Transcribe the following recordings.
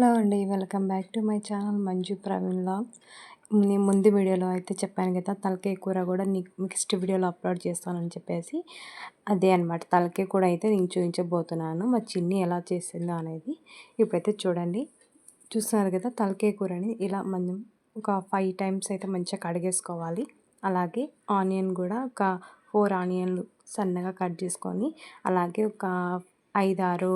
Hello అండి welcome back to my channel Manju Praveen logs నేను ముందు వీడియోలో అయితే చెప్పాను కదా తలకాయ కూర కూడా నీకు నెక్స్ట్ వీడియోలో అప్లోడ్ చేస్తానని చెప్పేసి. అదే అనమాట తలకాయ కూర అయితే నేను చూపించబోతున్నాను మా చిన్ని ఎలా చేసిందో అనేది ఇప్పుడైతే చూడండి. చూస్తున్నారు కదా తలకాయ కూరని ఇలా మనం ఒక ఫైవ్ టైమ్స్ అయితే మంచిగా కడిగేసుకోవాలి. అలాగే ఆనియన్ కూడా ఒక ఫోర్ ఆనియన్లు సన్నగా కట్ చేసుకొని అలాగే ఒక ఐదు ఆరు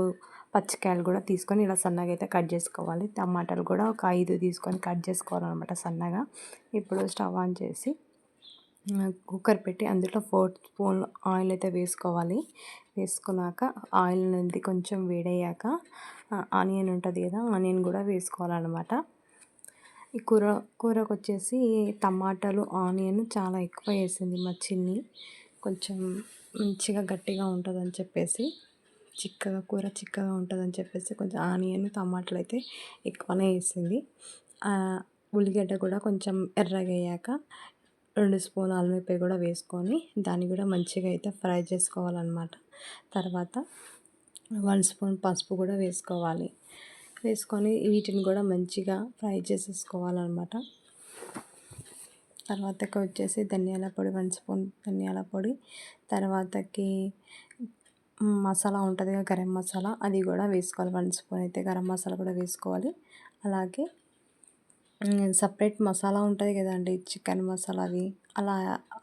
పచ్చికాయలు కూడా తీసుకొని ఇలా సన్నగా అయితే కట్ చేసుకోవాలి. టమాటాలు కూడా ఒక ఐదు తీసుకొని కట్ చేసుకోవాలన్నమాట సన్నగా. ఇప్పుడు స్టవ్ ఆన్ చేసి కుక్కర్ పెట్టి అందులో ఫోర్ స్పూన్ ఆయిల్ అయితే వేసుకోవాలి. వేసుకున్నాక ఆయిల్ అనేది కొంచెం వేడయ్యాక ఆనియన్ ఉంటుంది కదా ఆనియన్ కూడా వేసుకోవాలన్నమాట. ఈ కూర కూరకు వచ్చేసి టమాటాలు ఆనియన్ చాలా ఎక్కువ వేసింది మా చిన్ని. కొంచెం మంచిగా గట్టిగా ఉంటుందని చెప్పేసి. చిక్కగా కూర చిక్కగా ఉంటుందని చెప్పేసి కొంచెం ఆనియన్ టమాటాలు అయితే ఎక్కువనే వేసింది. ఉల్లిగడ్డ కూడా కొంచెం ఎర్రగా అయ్యాక రెండు స్పూన్ అల్లిపాయ కూడా వేసుకొని దాన్ని కూడా మంచిగా అయితే ఫ్రై చేసుకోవాలన్నమాట. తర్వాత వన్ స్పూన్ పసుపు కూడా వేసుకోవాలి. వేసుకొని వీటిని కూడా మంచిగా ఫ్రై చేసేసుకోవాలన్నమాట. తర్వాతకి వచ్చేసి ధనియాల పొడి వన్ స్పూన్ ధనియాల పొడి. తర్వాతకి మసాలా ఉంటుంది గరం మసాలా. అది కూడా వేసుకోవాలి. వన్ స్పూన్ అయితే గరం మసాలా కూడా వేసుకోవాలి. అలాగే సపరేట్ మసాలా ఉంటుంది కదండి చికెన్ మసాలా అది. అలా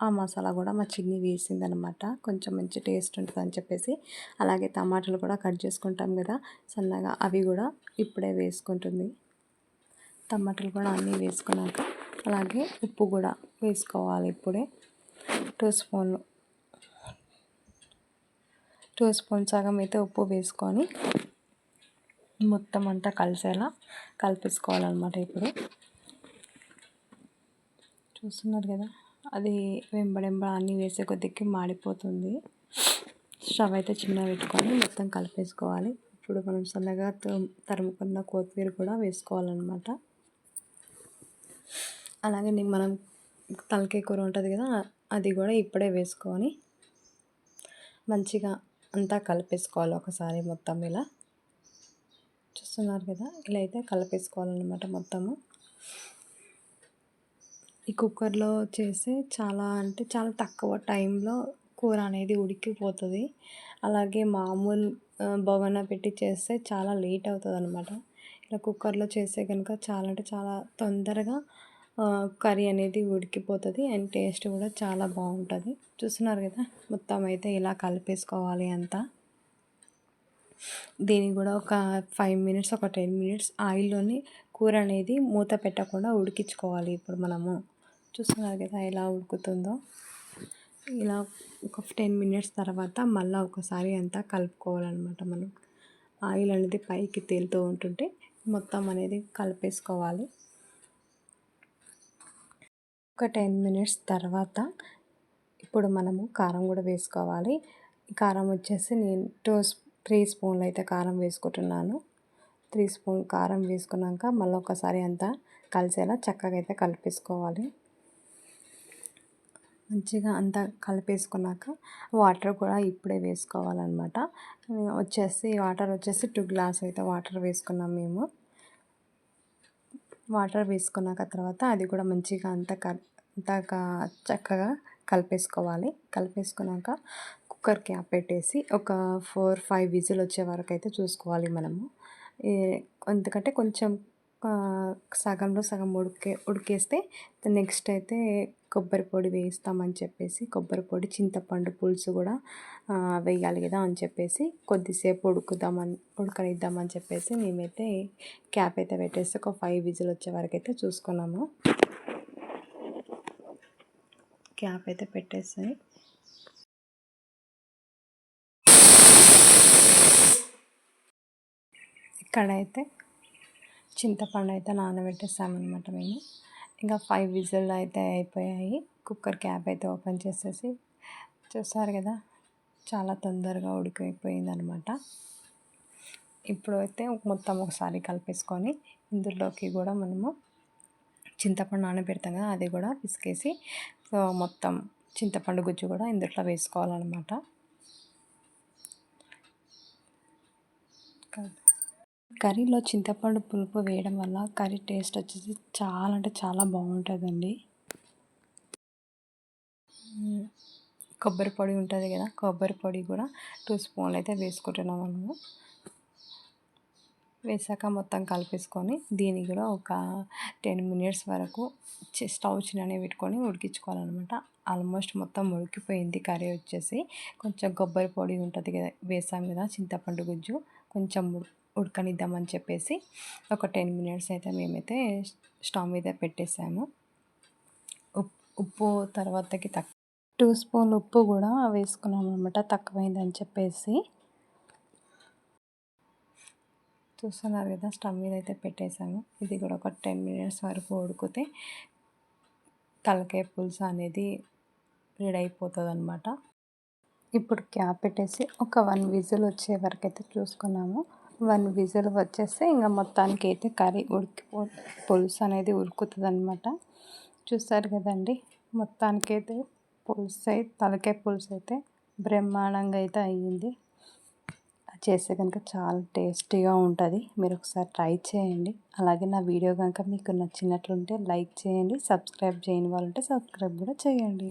ఆ మసాలా కూడా మా చిన్ని వేసిందనమాట కొంచెం మంచి టేస్ట్ ఉంటుంది అని చెప్పేసి. అలాగే టమాటాలు కూడా కట్ చేసుకుంటాం కదా సన్నగా అవి కూడా ఇప్పుడే వేసుకుంటుంది. టమాటాలు కూడా అన్నీ వేసుకున్నాక అలాగే ఉప్పు కూడా వేసుకోవాలి ఇప్పుడే. టూ స్పూన్లు. టూ స్పూన్ సగం అయితే ఉప్పు వేసుకొని మొత్తం అంతా కలిసేలా కలిపేసుకోవాలన్నమాట ఇప్పుడు. చూస్తున్నారు కదా అది వెంబడెంబడ అన్నీ వేసే కొద్దికి మాడిపోతుంది. స్టవ్ అయితే చిన్న పెట్టుకొని మొత్తం కలిపేసుకోవాలి. ఇప్పుడు మనం సన్నగా తరుముకున్న కొత్తిమీర కూడా వేసుకోవాలన్నమాట. అలాగే మనం తలకాయ కూర ఉంటుంది కదా అది కూడా ఇప్పుడే వేసుకొని మంచిగా అంతా కలిపేసుకోవాలి ఒకసారి మొత్తం ఇలా. చూస్తున్నారు కదా ఇలా అయితే కలిపేసుకోవాలన్నమాట మొత్తము. ఈ కుక్కర్లో చేస్తే చాలా అంటే చాలా తక్కువ టైంలో కూర అనేది ఉడికిపోతుంది. అలాగే మామూలు బగోనా పెట్టి చేస్తే చాలా లేట్ అవుతుంది అనమాట ఇలా కుక్కర్లో చేస్తే కనుక చాలా అంటే చాలా తొందరగా కర్రీ అనేది ఉడికిపోతుంది అండ్ టేస్ట్ కూడా చాలా బాగుంటుంది. చూస్తున్నారు కదా మొత్తం అయితే ఇలా కలిపేసుకోవాలి అంతా. దీన్ని కూడా ఒక ఫైవ్ మినిట్స్ ఒక టెన్ మినిట్స్ ఆయిల్లోని కూర అనేది మూత పెట్టకుండా ఉడికించుకోవాలి ఇప్పుడు మనము. చూస్తున్నారు కదా ఎలా ఉడుకుతుందో. ఇలా ఒక టెన్ మినిట్స్ తర్వాత మళ్ళీ ఒకసారి అంతా కలుపుకోవాలన్నమాట మనం. ఆయిల్ అనేది పైకి తేలుతూ ఉంటుంటే మొత్తం అనేది కలిపేసుకోవాలి. ఒక టెన్ మినిట్స్ తర్వాత ఇప్పుడు మనము కారం కూడా వేసుకోవాలి. కారం వచ్చేసి నేను టూ త్రీ స్పూన్లు అయితే కారం వేసుకుంటున్నాను. త్రీ స్పూన్ కారం వేసుకున్నాక మళ్ళీ ఒకసారి అంతా కలిసేలా చక్కగా అయితే కలిపేసుకోవాలి. మంచిగా అంతా కలిపేసుకున్నాక వాటర్ కూడా ఇప్పుడే వేసుకోవాలన్నమాట. వచ్చేసి వాటర్ వచ్చేసి టూ గ్లాస్ అయితే వాటర్ వేసుకున్నాం మేము. వాటర్ వేసుకున్నాక తర్వాత అది కూడా మంచిగా అంతా అంతా చక్కగా కలిపేసుకోవాలి. కలిపేసుకున్నాక కుక్కర్ క్యాప్ పెట్టేసి ఒక ఫోర్ ఫైవ్ విజిల్ వచ్చే వరకు అయితే చూసుకోవాలి మనము. ఎందుకంటే కొంచెం సగంలో సగం ఉడికే ఉడికేస్తే నెక్స్ట్ అయితే కొబ్బరి పొడి వేస్తామని చెప్పేసి కొబ్బరి పొడి చింతపండు పులుసు కూడా వేయాలి కదా అని చెప్పేసి కొద్దిసేపు ఉడుకుదామని ఉడకనిద్దామని చెప్పేసి మేమైతే క్యాప్ అయితే పెట్టేసి ఒక ఫైవ్ విజిల్ వచ్చే వరకు అయితే చూసుకున్నాము. క్యాప్ అయితే పెట్టేసి. ఇక్కడైతే చింతపండు అయితే నానబెట్టేసామన్నమాట మేము. ఇంకా ఫైవ్ విజిల్ అయితే అయిపోయాయి. కుక్కర్ క్యాప్ అయితే ఓపెన్ చేసేసి చూస్తారు కదా చాలా తొందరగా ఉడికిపోయింది అనమాట ఇప్పుడు అయితే మొత్తం ఒకసారి కలిపేసుకొని ఇందులోకి కూడా మనము చింతపండు నానబెడతాం కదా అది కూడా పిసికేసి మొత్తం చింతపండు గుజ్జు కూడా ఇందులో వేసుకోవాలన్నమాట. కర్రీలో చింతపండు పులుపు వేయడం వల్ల కర్రీ టేస్ట్ వచ్చేసి చాలా అంటే చాలా బాగుంటుందండి. కొబ్బరి పొడి ఉంటుంది కదా కొబ్బరి పొడి కూడా టూ స్పూన్లు అయితే వేసుకుంటున్నాం మనము. వేసాక మొత్తం కలిపేసుకొని దీన్ని కూడా ఒక టెన్ మినిట్స్ వరకు స్టవ్ చిన్ననే పెట్టుకొని ఉడికించుకోవాలన్నమాట. ఆల్మోస్ట్ మొత్తం ఉడికిపోయింది కర్రీ వచ్చేసి. కొంచెం కొబ్బరి పొడి ఉంటుంది కదా వేసాం కదా చింతపండు గుజ్జు కొంచెం ఉడకనిద్దామని చెప్పేసి ఒక టెన్ మినిట్స్ అయితే మేమైతే స్టవ్ మీద పెట్టేసాము. ఉప్పు ఉప్పు తర్వాతకి తక్కువ టూ స్పూన్ ఉప్పు కూడా వేసుకున్నాం అనమాట తక్కువైందని చెప్పేసి. చూస్తున్నారు కదా స్టవ్ మీద అయితే పెట్టేసాము. ఇది కూడా ఒక టెన్ మినిట్స్ వరకు ఉడికితే తలకాయ పులుసు అనేది రెడీ అయిపోతుంది అనమాట ఇప్పుడు క్యాప్ పెట్టేసి ఒక వన్ విజిల్ వచ్చే వరకు అయితే చూసుకున్నాము. వన్ విజిల్ వచ్చేస్తే ఇంకా మొత్తానికి అయితే కర్రీ ఉడికిపో పులుసు అనేది ఉడుకుతుంది అనమాట చూస్తారు కదండి మొత్తానికైతే పులుసు అయితే తలకాయ పులుసు అయితే బ్రహ్మాండంగా అయితే అయ్యింది. చేస్తే కనుక చాలా టేస్టీగా ఉంటుంది. మీరు ఒకసారి ట్రై చేయండి. అలాగే నా వీడియో కనుక మీకు నచ్చినట్లుంటే లైక్ చేయండి సబ్స్క్రైబ్ చేయని వాళ్ళు ఉంటే సబ్స్క్రైబ్ కూడా చేయండి.